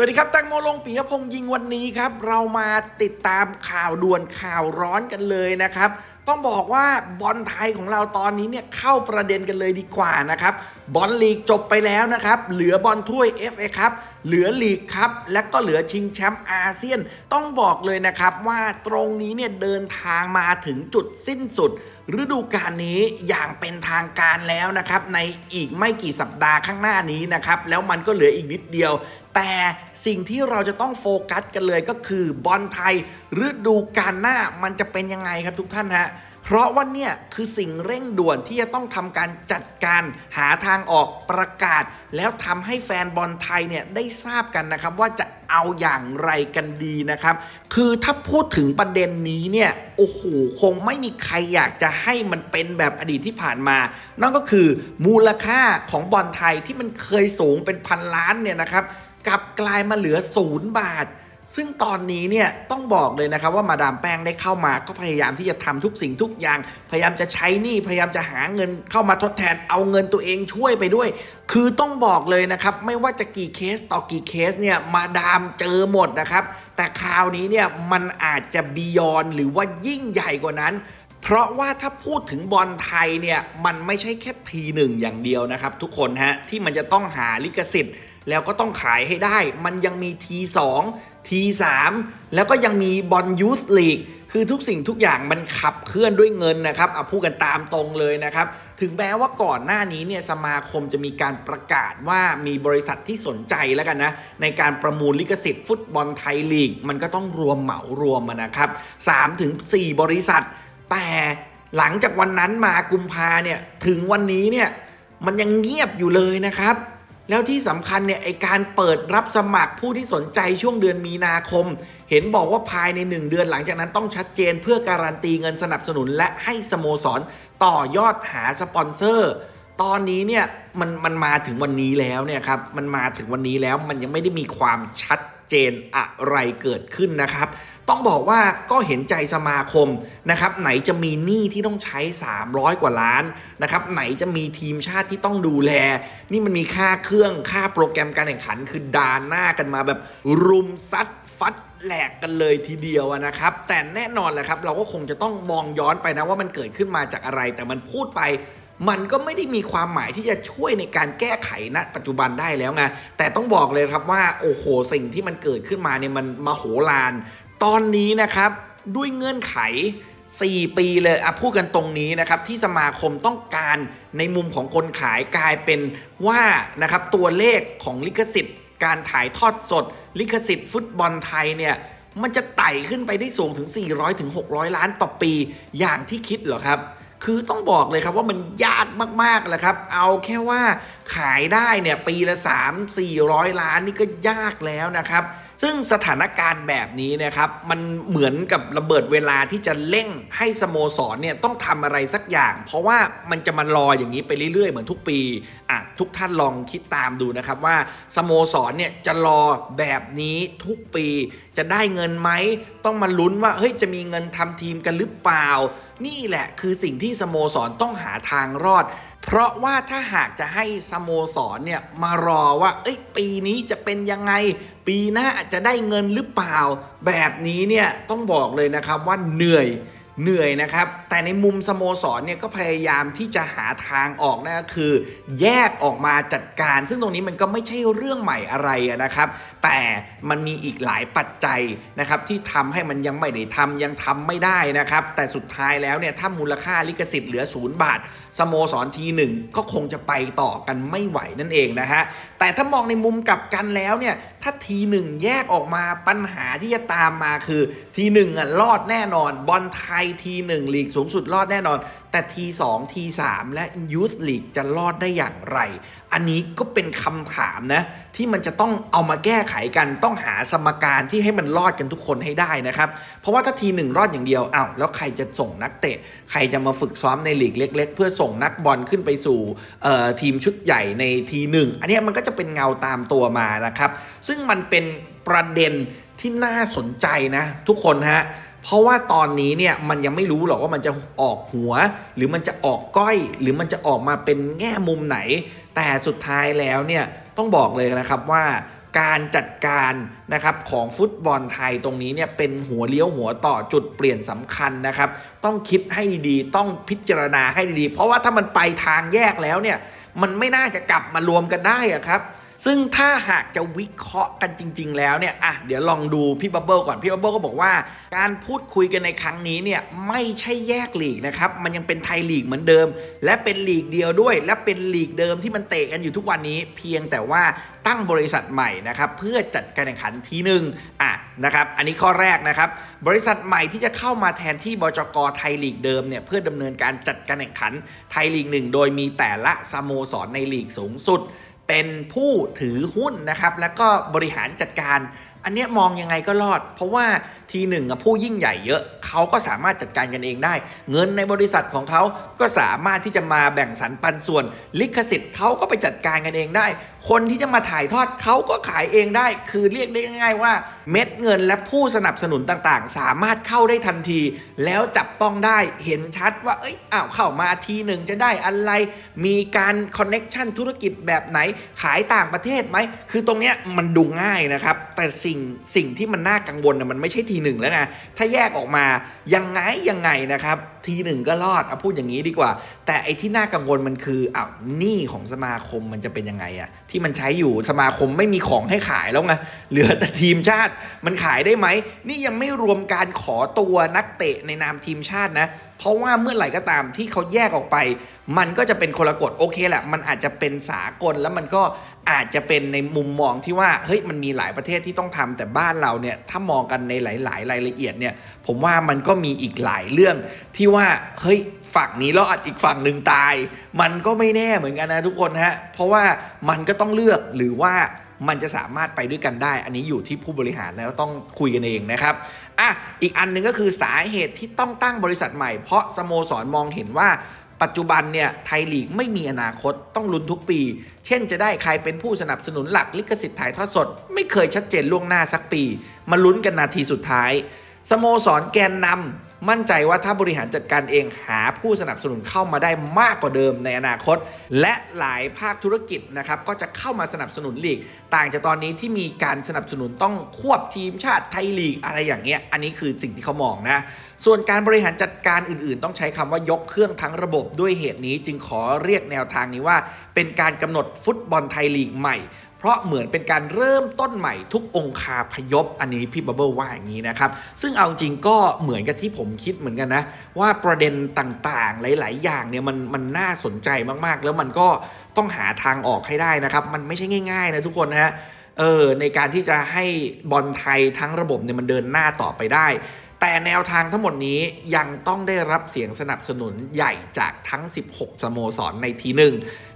สวัสดีครับแตังโมลงปิยพงษ์ยิงวันนี้ครับ เรามาติดตามข่าวด่วนข่าวร้อนกันเลยนะครับ ต้องบอกว่าบอลไทยของเราตอนนี้เนี่ยเข้าประเด็นกันเลยดีกว่านะครับบอลลีกจบไปแล้วนะครับ เหลือบอลถ้วย FA ครับเหลือลีกครับ และก็เหลือชิงแชมป์อาเซียน ต้องบอกเลยนะครับว่าตรงนี้เนี่ยเดินทางมาถึงจุดสิ้นสุด ฤดูกาลนี้อย่างเป็นทางการแล้วนะครับในอีกไม่กี่สัปดาห์ข้างหน้านี้นะครับแล้วมันก็เหลืออีกนิดเดียว แต่สิ่งที่เราจะต้องโฟกัสกันเลยก็คือบอลไทยฤดูกาลหน้ามันจะเป็นยังไงครับทุกท่านฮะ เพราะว่าเนี่ยคือสิ่งเร่งด่วนที่จะต้องทำการจัดการหาทางออกประกาศ แล้วทำให้แฟนบอลไทยเนี่ยได้ทราบกันนะครับว่าจะเอาอย่างไรกันดีนะครับ คือถ้าพูดถึงประเด็นนี้เนี่ย โอ้โห คงไม่มีใครอยากจะให้มันเป็นแบบอดีตที่ผ่านมา นั่นก็คือมูลค่าของบอลไทยที่มันเคยสูงเป็นพันล้านเนี่ยนะครับกลับกลายมาเหลือศูนย์บาท ซึ่งตอนนี้เนี่ยต้องบอกเลยนะครับว่ามาดามแป้งได้เข้ามาก็พยายามที่จะทำทุกสิ่งทุกอย่าง พยายามจะใช้หนี้พยายามจะหาเงินเข้ามาทดแทนเอาเงินตัวเองช่วยไปด้วย คือต้องบอกเลยนะครับไม่ว่าจะกี่เคสต่อกี่เคสเนี่ยมาดามเจอหมดนะครับ แต่คราวนี้เนี่ยมันอาจจะบียอนหรือว่ายิ่งใหญ่กว่านั้นเพราะว่าถ้าพูดถึงบอลไทยเนี่ยมันไม่ใช่แค่ทีหนึ่งอย่างเดียวนะครับ ทุกคนฮะที่มันจะต้องหาลิขสิทธิ์ แล้วก็ต้องขายให้ได้ มันยังมี T2 T3 แล้วก็ยังมีบอลยูสลีกคือทุกสิ่งทุกอย่างมันขับเคลื่อนด้วยเงินนะครับเอาพูดกันตามตรงเลยนะครับ ถึงแม้ว่าก่อนหน้านี้เนี่ยสมาคมจะมีการประกาศว่ามีบริษัทที่สนใจแล้วกันนะ ในการประมูลลิขสิทธิ์ฟุตบอลไทยลีก มันก็ต้องรวมเหมารวมนะครับ3-4บริษัท แต่หลังจากวันนั้นมากุมภาเนี่ยถึงวันนี้เนี่ยมันยังเงียบอยู่เลยนะครับ แล้วที่สำคัญเนี่ยไอการเปิดรับสมัครผู้ที่สนใจช่วงเดือนมีนาคม เห็นบอกว่าภายใน 1 เดือนหลังจากนั้นต้องชัดเจนเพื่อการันตีเงินสนับสนุน และให้สโมสรต่อยอดหาสปอนเซอร์ ตอนนี้เนี่ยมันมันมาถึงวันนี้แล้วเนี่ยครับมันมาถึงวันนี้แล้วมันยังไม่ได้มีความชัดเจนอะไรเกิดขึ้นนะครับ ต้องบอกว่าก็เห็นใจสมาคมนะครับ ไหนจะมีหนี้ที่ต้องใช้ 300 กว่าล้านนะครับ ไหนจะมีทีมชาติที่ต้องดูแล นี่มันมีค่าเครื่องค่าโปรแกรมการแข่งขัน คือดานหน้ากันมาแบบรุมซัดฟัดแหลกกันเลยทีเดียวนะครับ แต่แน่นอนแหละครับ เราก็คงจะต้องมองย้อนไปนะว่ามันเกิดขึ้นมาจากอะไร แต่มันพูดไป มันก็ไม่ได้มีความหมายที่จะช่วยในการแก้ไขณปัจจุบันได้แล้วไงแต่ต้องบอกเลยครับว่าโอ้โหสิ่งที่มันเกิดขึ้นมาเนี่ยมันมโหฬารตอนนี้นะครับด้วยเงื่อนไข 4 ปีเลยอะพูดกันตรงนี้นะครับที่สมาคมต้องการในมุมของคนขายกลายเป็นว่านะครับตัวเลขของลิขสิทธิ์ การถ่ายทอดสด ลิขสิทธิ์ ฟุตบอลไทยเนี่ยมันจะไต่ขึ้นไปได้สูงถึง 400ถึง600 ล้านต่อปีอย่างที่คิดเหรอครับ คือต้องบอกเลยครับว่ามันยากมากๆแหละครับ เอาแค่ว่าขายได้เนี่ยปีละ 3 400 ล้านนี่ก็ยากแล้วนะครับ ซึ่งสถานการณ์แบบนี้นะครับมันเหมือนกับระเบิดเวลาที่จะเร่งให้สโมสรเนี่ยต้องทำอะไรสักอย่าง เพราะว่ามันจะมารออย่างนี้ไปเรื่อยๆ เหมือนทุกปีอะทุกท่านลองคิดตามดูนะครับว่าสโมสรเนี่ยจะรอแบบนี้ทุกปีจะได้เงินไหมต้องมาลุ้นว่าเฮ้ยจะมีเงินทำทีมกันหรือเปล่า นี่แหละคือสิ่งที่สโมสรต้องหาทางรอด เพราะว่าถ้าหากจะให้สโมสรเนี่ยมารอว่า เอ้ยปีนี้จะเป็นยังไง ปีหน้าจะได้เงินหรือเปล่า แบบนี้เนี่ยต้องบอกเลยนะครับว่าเหนื่อยเหนื่อยนะครับ แต่ในมุมสโมสรเนี่ยก็พยายามที่จะหาทางออกนั่นก็คือ แยกออกมาจัดการ ซึ่งตรงนี้มันก็ไม่ใช่เรื่องใหม่อะไรนะครับแต่มันมีอีกหลายปัจจัยนะครับที่ทำให้มันยังไม่ได้ทำยังทำไม่ได้นะครับ แต่สุดท้ายแล้วเนี่ยถ้ามูลค่าลิขสิทธิ์เหลือศูนย์บาทสโมสรทีหนึ่งก็คงจะไปต่อกันไม่ไหวนั่นเองนะฮะแต่ถ้ามองในมุมกลับกันแล้วเนี่ยถ้าทีหนึ่งแยกออกมาปัญหาที่จะตามมาคือทีหนึ่งอะรอดแน่นอนบอลไทยทีหนึ่งลีกสูงสุดรอดแน่นอนแต่ทีสองทีสามและยูสลีกจะรอดได้อย่างไร อันนี้ก็เป็นคำถามนะ ที่มันจะต้องเอามาแก้ไขกันต้องหาสมการที่ให้มันรอดกันทุกคนให้ได้นะครับ เพราะว่าถ้าทีหนึ่งรอดอย่างเดียวอ้าวแล้วใครจะส่งนักเตะ ใครจะมาฝึกซ้อมในลีกเล็ก ๆ เพื่อส่งนักบอลขึ้นไปสู่ทีมชุดใหญ่ในทีหนึ่งอันนี้มันก็จะเป็นเงาตามตัวมานะครับ ซึ่งมันเป็นประเด็นที่น่าสนใจนะ ทุกคนฮะ เพราะว่าตอนนี้เนี่ยมันยังไม่รู้หรอกว่ามันจะออกหัว หรือมันจะออกก้อย หรือมันจะออกมาเป็นแง่มุมไหน แต่สุดท้ายแล้วเนี่ยต้องบอกเลยนะครับว่าการจัดการนะครับของฟุตบอลไทยตรงนี้เนี่ยเป็นหัวเลี้ยวหัวต่อจุดเปลี่ยนสำคัญนะครับ ต้องคิดให้ดีต้องพิจารณาให้ดี เพราะว่าถ้ามันไปทางแยกแล้วเนี่ยมันไม่น่าจะกลับมารวมกันได้อะครับ ซึ่งถ้าหากจะวิเคราะห์กันจริง ๆ แล้วเนี่ยอะเดี๋ยวลองดูพี่บับเบิลก่อน พี่บับเบิลก็บอกว่า การพูดคุยกันในครั้งนี้เนี่ยไม่ใช่แยกลีกนะครับ มันยังเป็นไทยลีกเหมือนเดิม และเป็นลีกเดียวด้วย และเป็นลีกเดิมที่มันเตะกันอยู่ทุกวันนี้ เพียงแต่ว่าตั้งบริษัทใหม่นะครับเพื่อจัดการแข่งขันทีหนึ่งอะนะครับอันนี้ข้อแรกนะครับบริษัทใหม่ที่จะเข้ามาแทนที่บจกไทยลีกเดิมเนี่ยเพื่อดำเนินการจัดการแข่งขันไทยลีกหนึ่งโดยมีแต่ละสโมสรในลีกสูงสุด เป็นผู้ถือหุ้นนะครับ แล้วก็บริหารจัดการ อันนี้มองยังไงก็รอด เพราะว่าทีหนึ่งผู้ยิ่งใหญ่เยอะเขาก็สามารถจัดการกันเองได้ เงินในบริษัทของเขาก็สามารถที่จะมาแบ่งสรรปันส่วน ลิขสิทธิ์เขาก็ไปจัดการกันเองได้ คนที่จะมาถ่ายทอดเขาก็ขายเองได้ คือเรียกได้ง่ายๆว่า เม็ดเงินและผู้สนับสนุนต่างๆ สามารถเข้าได้ทันที แล้วจับต้องได้เห็นชัดว่าเอ้ยอ้าวเข้ามาทีหนึ่งจะได้อะไร มีการคอนเน็ชันธุรกิจแบบไหนขายต่างประเทศไหม คือตรงเนี้ยมันดูง่ายนะครับ แต่สิ่งสิ่งที่มันน่ากังวลนะมันไม่ใช่ทีหนึ่งแล้วนะ ถ้าแยกออกมายังไงยังไงนะครับ ทีหนึ่งก็รอดเอาพูดอย่างนี้ดีกว่า แต่ไอ้ที่น่ากังวลมันคืออ้าวหนี้ของสมาคมมันจะเป็นยังไงอะที่มันใช้อยู่สมาคมไม่มีของให้ขายแล้วไงเหลือแต่ทีมชาติมันขายได้ไหมนี่ยังไม่รวมการขอตัวนักเตะในนามทีมชาตินะ เพราะว่าเมื่อไหร่ก็ตามที่เขาแยกออกไป มันก็จะเป็นคนละกฎโอเคแหละมันอาจจะเป็นสากลแล้วมันก็อาจจะเป็นในมุมมองที่ว่าเฮ้ยมันมีหลายประเทศที่ต้องทำแต่บ้านเราเนี่ยถ้ามองกันในหลาย ๆ รายละเอียดเนี่ยผมว่ามันก็มีอีกหลายเรื่อง ที่ว่าเฮ้ยฝั่งนี้รอดอีกฝั่งหนึ่งตาย มันก็ไม่แน่เหมือนกันนะทุกคนฮะเพราะว่ามันก็ต้องเลือกหรือว่า มันจะสามารถไปด้วยกันได้ อันนี้อยู่ที่ผู้บริหารแล้วต้องคุยกันเองนะครับอะอีกอันหนึ่งก็คือสาเหตุที่ต้องตั้งบริษัทใหม่เพราะสโมสรมองเห็นว่าปัจจุบันเนี่ยไทยลีกไม่มีอนาคตต้องลุ้นทุกปี เช่นจะได้ใครเป็นผู้สนับสนุนหลักลิขสิทธิ์ถ่ายทอดสด ไม่เคยชัดเจนล่วงหน้าสักปี มาลุ้นกันนาทีสุดท้าย สโมสรแกนนำ มั่นใจว่าถ้าบริหารจัดการเองหาผู้สนับสนุนเข้ามาได้มากกว่าเดิมในอนาคต และหลายภาคธุรกิจนะครับก็จะเข้ามาสนับสนุนลีก ต่างจากตอนนี้ที่มีการสนับสนุนต้องควบทีมชาติไทยลีกอะไรอย่างเงี้ยอันนี้คือสิ่งที่เขามองนะส่วนการบริหารจัดการอื่นๆ ต้องใช้คำว่ายกเครื่องทั้งระบบด้วยเหตุนี้ จึงขอเรียกแนวทางนี้ว่า เป็นการกำหนดฟุตบอลไทยลีกใหม่ เพราะเหมือนเป็นการเริ่มต้นใหม่ทุกองคาพยพอันนี้พี่บับเบิลว่าอย่างนี้นะครับ ซึ่งเอาจริงก็เหมือนกับที่ผมคิดเหมือนกันนะ ว่าประเด็นต่างๆ หลาย ๆ อย่างเนี่ยมันมันน่าสนใจมากๆ แล้วมันก็ต้องหาทางออกให้ได้นะครับ มันไม่ใช่ง่าย ๆ นะทุกคนนะฮะเออในการที่จะให้บอลไทยทั้งระบบเนี่ยมันเดินหน้าต่อไปได้ แต่แนวทางทั้งหมดนี้ยังต้องได้รับเสียงสนับสนุนใหญ่จากทั้ง 16 สโมสรในทีหนึ่ง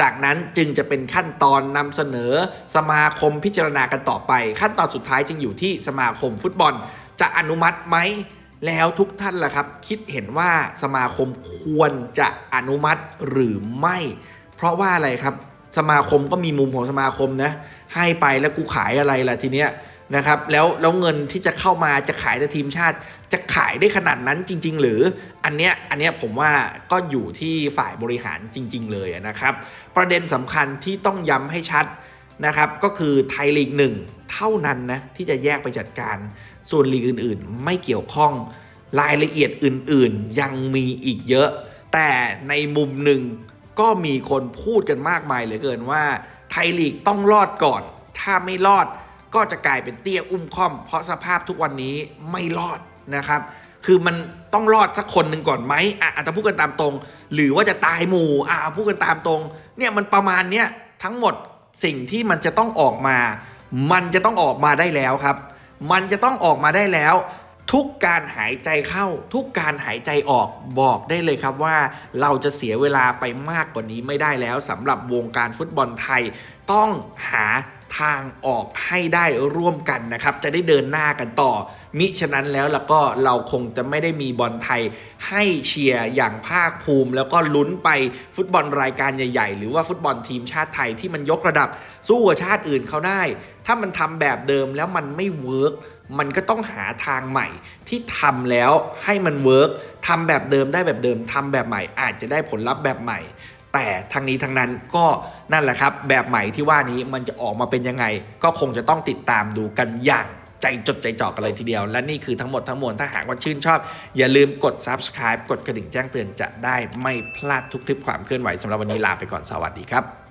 จากนั้นจึงจะเป็นขั้นตอนนำเสนอสมาคมพิจารณากันต่อไป ขั้นตอนสุดท้ายจึงอยู่ที่สมาคมฟุตบอล จะอนุมัติไหมแล้วทุกท่านล่ะครับ คิดเห็นว่าสมาคมควรจะอนุมัติหรือไม่ เพราะว่าอะไรครับ สมาคมก็มีมุมของสมาคมนะ ให้ไปแล้วกูขายอะไรล่ะทีเนี้ย นะครับแล้วแล้วเงินที่จะเข้ามาจะขายแต่ทีมชาติ จะขายได้ขนาดนั้นจริง ๆ หรืออันเนี้ยอันเนี้ยผมว่าก็อยู่ที่ฝ่ายบริหารจริง ๆ เลยนะครับ ประเด็นสำคัญที่ต้องย้ำให้ชัดนะครับ ก็คือไทยลีกหนึ่งเท่านั้นนะที่จะแยกไปจัดการ ส่วนลีกอื่น ๆ ไม่เกี่ยวข้องรายละเอียดอื่น ๆ ยังมีอีกเยอะ แต่ในมุมหนึ่งก็มีคนพูดกันมากมายเหลือเกินว่าไทยลีกต้องรอดก่อน ถ้าไม่รอด ก็จะกลายเป็นเตี้ยอุ้มค่อม เพราะสภาพทุกวันนี้ไม่รอดนะครับ คือมันต้องรอดสักคนหนึ่งก่อนไหมอะอาจจะพูดกันตามตรง หรือว่าจะตายหมู่อะพูดกันตามตรง เนี่ยมันประมาณเนี้ยทั้งหมดสิ่งที่มันจะต้องออกมา มันจะต้องออกมาได้แล้วครับ มันจะต้องออกมาได้แล้ว ทุกการหายใจเข้า ทุกการหายใจออกบอกได้เลยครับว่า เราจะเสียเวลาไปมากกว่านี้ไม่ได้แล้วสำหรับวงการฟุตบอลไทย ต้องหา ทางออกให้ได้ร่วมกันนะครับ จะได้เดินหน้ากันต่อ มิฉะนั้นแล้วแล้วก็เราคงจะไม่ได้มีบอลไทยให้เชียร์อย่างภาคภูมิ แล้วก็ลุ้นไปฟุตบอลรายการใหญ่ๆ หรือว่าฟุตบอลทีมชาติไทยที่มันยกระดับ สู้กับชาติอื่นเขาได้ ถ้ามันทำแบบเดิมแล้วมันไม่เวิร์กมันก็ต้องหาทางใหม่ที่ทำแล้วให้มันเวิร์กทำแบบเดิมได้แบบเดิมทำแบบใหม่อาจจะได้ผลลัพธ์แบบใหม่ แต่ทั้งนี้ทั้งนั้นก็นั่นแหละครับ แบบใหม่ที่ว่านี้มันจะออกมาเป็นยังไง ก็คงจะต้องติดตามดูกันอย่างใจจดใจจ่อกันเลยทีเดียว และนี่คือทั้งหมดทั้งมวลถ้าหากว่าชื่นชอบ อย่าลืมกด subscribe กดกระดิ่งแจ้งเตือนจะได้ไม่พลาดทุกทริปความเคลื่อนไหวสำหรับวันนี้ลาไปก่อนสวัสดีครับ